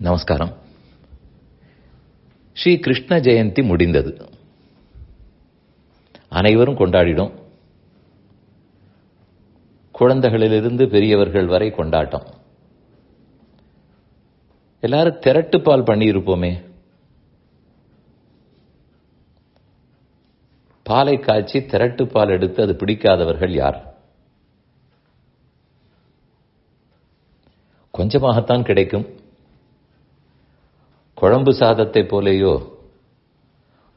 நமஸ்காரம். ஸ்ரீ கிருஷ்ண ஜெயந்தி முடிந்தது. அனைவரும் கொண்டாடிடும் குழந்தைகளிலிருந்து பெரியவர்கள் வரை கொண்டாட்டம். எல்லாரும் திரட்டுப்பால் பண்ணியிருப்போமே. பாலை காய்ச்சி திரட்டுப்பால் எடுத்து அது பிடிக்காதவர்கள் யார்? கொஞ்சமாகத்தான் கிடைக்கும். குழம்பு சாதத்தை போலேயோ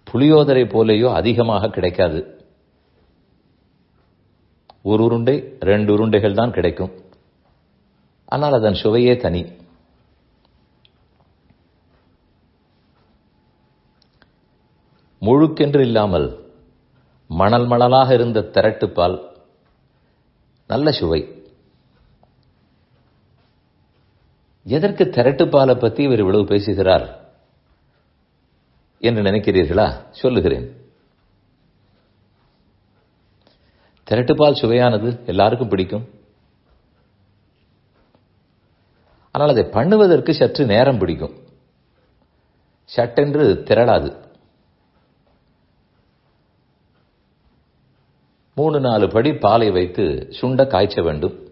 புளியோதரை போலேயோ அதிகமாக கிடைக்காது. ஒரு உருண்டை ரெண்டு உருண்டைகள் தான் கிடைக்கும். ஆனால் அதன் சுவையே தனி. முழுக்கென்று இல்லாமல் மணல் மணலாக இருந்த திரட்டுப்பால் நல்ல சுவை. எதற்கு திரட்டுப்பாலை பற்றி இவர் இவ்வளவு பேசுகிறார் என்று நினைக்கிறீர்களா? சொல்லுகிறேன். திரட்டுப்பால் சுவையானது எல்லாருக்கும் பிடிக்கும். ஆனால் அதை பண்ணுவதற்கு சற்று நேரம் பிடிக்கும். சட்டென்று திரளாது. மூணு நாலு படி பாலை வைத்து சுண்ட காய்ச்ச வேண்டும்.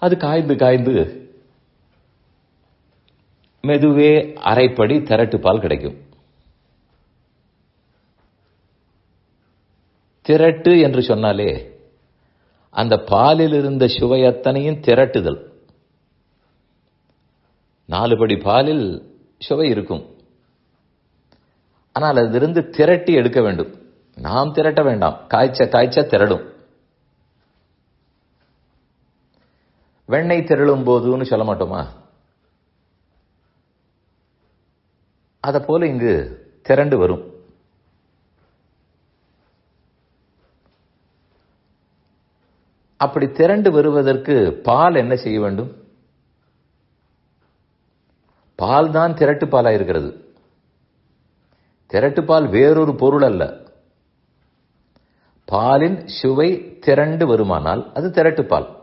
அது காய்ந்து காய்ந்து மெதுவே அரைப்படி திரட்டு பால் கிடைக்கும். திரட்டு என்று சொன்னாலே அந்த பாலில் இருந்த சுவை அத்தனையும் திரட்டுதல். நாலு படி பாலில் சுவை இருக்கும். ஆனால் அதிலிருந்து திரட்டி எடுக்க வேண்டும். நாம் திரட்ட வேண்டாம். காய்ச்ச காய்ச்ச திரடும். வெண்ணெய் திரளும் போதுன்னு சொல்ல மாட்டோமா? அதை போல இங்கு திரண்டு வரும். அப்படி திரண்டு வருவதற்கு பால் என்ன செய்ய வேண்டும்? பால் தான் திரட்டு பாலாக இருக்கிறது. திரட்டு பால் வேறொரு பொருள் அல்ல. பாலின் சுவை திரண்டு வருமானால் அது திரட்டு பால்.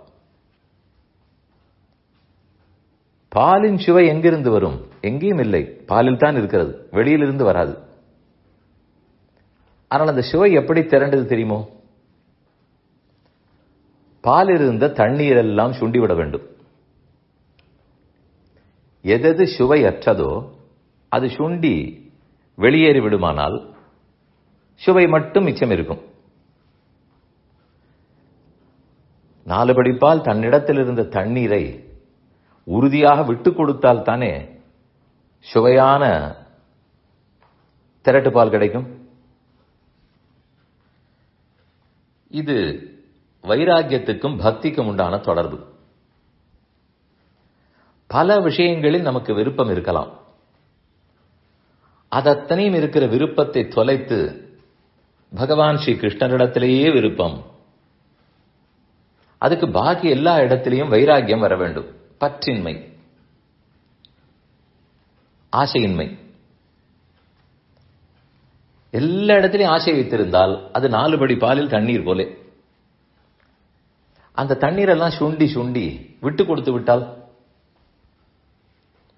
பாலின் சுவை எங்கிருந்து வரும்? எங்கேயும் இல்லை. பாலில் தான் இருக்கிறது. வெளியிலிருந்து வராது. ஆனால் அந்த சுவை எப்படி திரண்டது தெரியுமோ? பாலில் இருந்த தண்ணீர் எல்லாம் சுண்டிவிட வேண்டும். எதது சுவை அற்றதோ அது சுண்டி வெளியேறி விடுமானால் சுவை மட்டும் மிச்சம் இருக்கும். நாலு படிப்பால் தன்னிடத்தில் இருந்த தண்ணீரை உறுதியாக விட்டு கொடுத்தால் தானே சுவையான திரட்டு பால் கிடைக்கும்? இது வைராக்கியத்துக்கும் பக்திக்கும் உண்டான தொடர்பு. பல விஷயங்களில் நமக்கு விருப்பம் இருக்கலாம். அதத்தனையும் இருக்கிற விருப்பத்தை தொலைத்து பகவான் ஸ்ரீ கிருஷ்ணரிடத்திலேயே விருப்பம். அதுக்கு பாக்கி எல்லா இடத்திலையும் வைராக்கியம் வர வேண்டும். பற்றின்மை ஆசையின்மை. எல்லா இடத்திலையும் ஆசை வைத்திருந்தால் அது நாலு படி பாலில் தண்ணீர் போலே. அந்த தண்ணீரெல்லாம் சுண்டி சுண்டி விட்டு கொடுத்து விட்டால்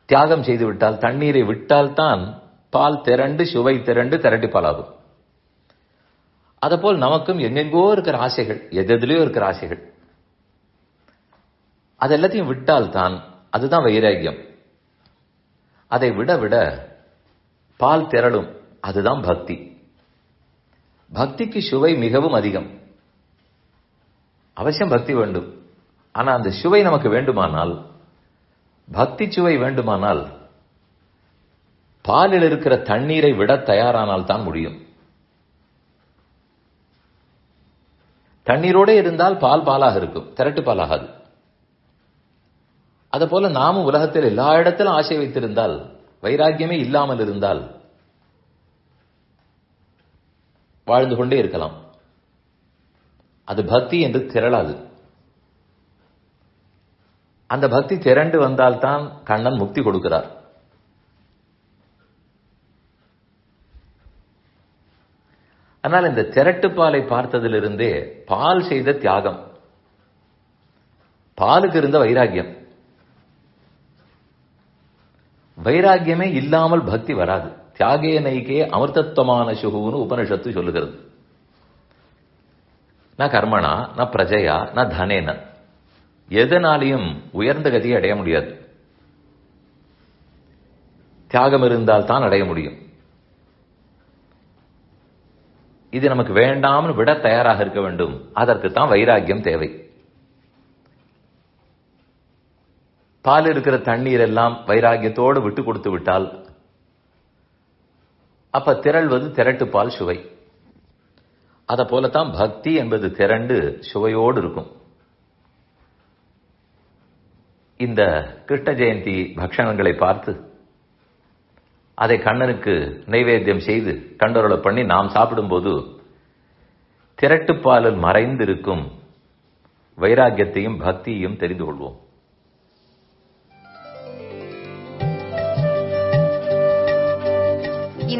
தியாகம் செய்து விட்டால் தண்ணீரை விட்டால் தான் பால் திரண்டு சுவை திரண்டு திரட்டி பாலாகும். அதப்போல் நமக்கும் எங்கெங்கோ இருக்கிற ஆசைகள் எதெதுலேயோ இருக்கிற ஆசைகள். அது எல்லாத்தையும் விட்டால் தான் அதுதான் வைராக்கியம். அதை விட விட பால் திரளும் அதுதான் பக்தி. பக்திக்கு சுவை மிகவும் அதிகம். அவசியம் பக்தி வேண்டும். ஆனா அந்த சுவை நமக்கு வேண்டுமானால் பக்தி சுவை வேண்டுமானால் பாலில் இருக்கிற தண்ணீரை விட தயாரானால் தான் முடியும். தண்ணீரோட இருந்தால் பால் பாலாக இருக்கும் திரட்டு பாலாகாது. அதை போல நாமும் உலகத்தில் எல்லா இடத்திலும் ஆசை வைத்திருந்தால் வைராக்கியமே இல்லாமல் இருந்தால் வாழ்ந்து கொண்டே இருக்கலாம். அது பக்தி என்று திரளாது. அந்த பக்தி திரண்டு வந்தால்தான் கண்ணன் முக்தி கொடுக்கிறார். ஆனால் இந்த திரட்டு பாலை பார்த்ததிலிருந்தே பால் செய்த தியாகம். பாலுக்கு இருந்த வைராக்கியம். வைராக்கியமே இல்லாமல் பக்தி வராது. தியாகே நைகே அமிர்தத்வமான சுகுன்னு உபனிஷத்து சொல்லுகிறது. நான் கர்மனா நான் பிரஜையா ந தனேன. எதனாலையும் உயர்ந்த கதியை அடைய முடியாது. தியாகம் இருந்தால் தான் அடைய முடியும். இது நமக்கு வேண்டாம்னு விட தயாராக இருக்க வேண்டும். அதற்கு தான் வைராக்கியம் தேவை. பால் இருக்கிற தண்ணீர் எல்லாம் வைராகியத்தோடு விட்டு கொடுத்து விட்டால் அப்ப திரள்வது திரட்டு பால் சுவை. அத போலத்தான் பக்தி என்பது திரண்டு சுவையோடு இருக்கும். இந்த கிருஷ்ண ஜெயந்தி பக்ஷணங்களை பார்த்து அதை கண்ணனுக்கு நைவேத்தியம் செய்து கண்டொருளை பண்ணி நாம் சாப்பிடும்போது திரட்டுப்பாலில் மறைந்திருக்கும் வைராக்கியத்தையும் பக்தியையும் தெரிந்து கொள்வோம்.